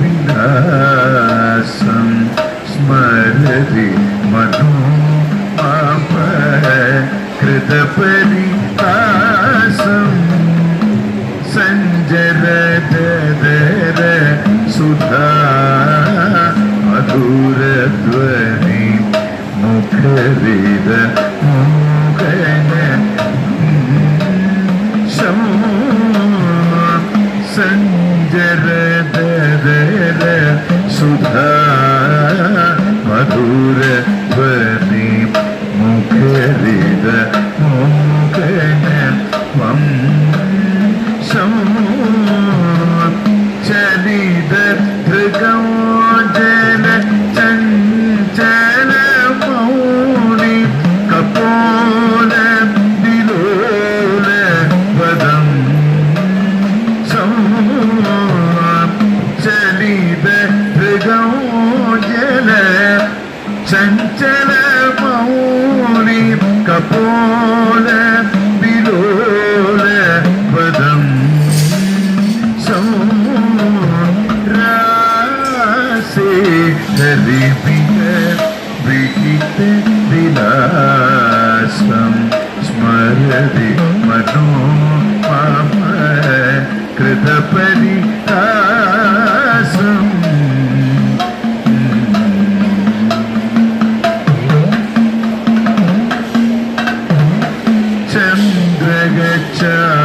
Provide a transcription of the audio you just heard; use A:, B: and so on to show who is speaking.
A: വിലാസം സ്മരതി മനോ പാപ കൃതപരിഹാസം സഞ്ജരതര സുധാ മധുരധ്വനി മുഖരിത സുധാ മധുര ചഞ്ചല മൗണി കപോല വിലോല സ്മരതി മനോ പാപ കൃതപരി Jagat